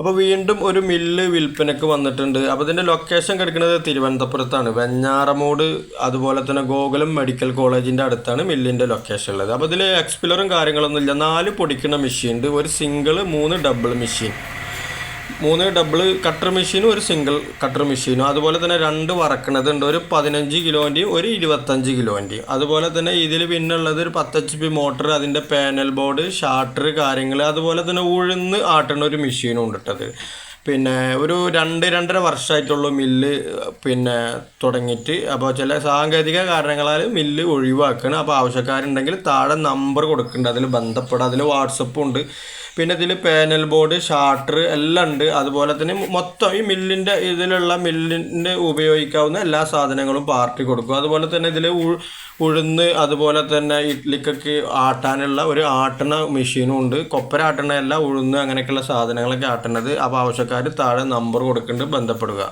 അപ്പോൾ വീണ്ടും ഒരു മില്ല് വിൽപ്പനയ്ക്ക് വന്നിട്ടുണ്ട്. അപ്പോൾ ഇതിന്റെ ലൊക്കേഷൻ കിടക്കുന്നത് തിരുവനന്തപുരത്താണ്. വെഞ്ഞാറമൂട് അതുപോലെ തന്നെ ഗോകുലം മെഡിക്കൽ കോളേജിന്റെ അടുത്താണ് മില്ലിന്റെ ലൊക്കേഷൻ ഉള്ളത്. അപ്പോൾ ഇതിൽ എക്സ്പിലറും കാര്യങ്ങളൊന്നുമില്ല നാല് പൊടിക്കുന്ന മെഷീൻ ഉണ്ട്. ഒരു സിംഗിൾ മൂന്ന് ഡബിൾ മെഷീൻ മൂന്ന് ഡബിൾ കട്ടർ മെഷീനും ഒരു സിംഗിൾ കട്ടർ മെഷീനും അതുപോലെ തന്നെ രണ്ട് വറക്കണത് ഉണ്ട്. ഒരു പതിനഞ്ച് കിലോന്റെയും ഒരു ഇരുപത്തഞ്ച് കിലോന്റെയും അതുപോലെ തന്നെ ഇതിൽ പിന്നുള്ളത് ഒരു പത്ത് എച്ച് പി മോട്ടർ അതിന്റെ പാനൽ ബോർഡ് ഷാർട്ടർ കാര്യങ്ങൾ അതുപോലെ തന്നെ ഉഴുന്ന് ആട്ടുന്ന ഒരു മെഷീനും ഉണ്ട് പിന്നെ ഒരു രണ്ട് രണ്ടര വർഷമായിട്ടുള്ള മില്ല് പിന്നെ തുടങ്ങിയിട്ട്. അപ്പോൾ ചില സാങ്കേതിക കാരണങ്ങളാൽ മില്ല് ഒഴിവാക്കണം. അപ്പോൾ ആവശ്യക്കാരുണ്ടെങ്കിൽ താഴെ നമ്പർ കൊടുക്കുന്നുണ്ട് അതിൽ ബന്ധപ്പെടാം. അതിൽ വാട്സപ്പും ഉണ്ട്. പിന്നെ ഇതിൽ പാനൽ ബോർഡ് ഷാട്ടർ എല്ലാം ഉണ്ട്. അതുപോലെ തന്നെ മൊത്തം ഈ മില്ലിന്റെ ഇതിലുള്ള മില്ലിന്റെ ഉപയോഗിക്കാവുന്ന എല്ലാ സാധനങ്ങളും പാർട്ടി കൊടുക്കും. അതുപോലെ തന്നെ ഇതിൽ ഉഴുന്ന് അതുപോലെ തന്നെ ഇഡ്ലിക്കൊക്കെ ആട്ടാനുള്ള ഒരു ആട്ടണ മെഷീനും ഉണ്ട്. കൊപ്പര ആട്ടണ എല്ലാം ഉഴുന്ന് അങ്ങനെയൊക്കെയുള്ള സാധനങ്ങളൊക്കെ ആട്ടണത്. അപ്പോൾ ആവശ്യക്കാർ താഴെ നമ്പർ കൊടുക്കുന്നുണ്ട് ബന്ധപ്പെടുക.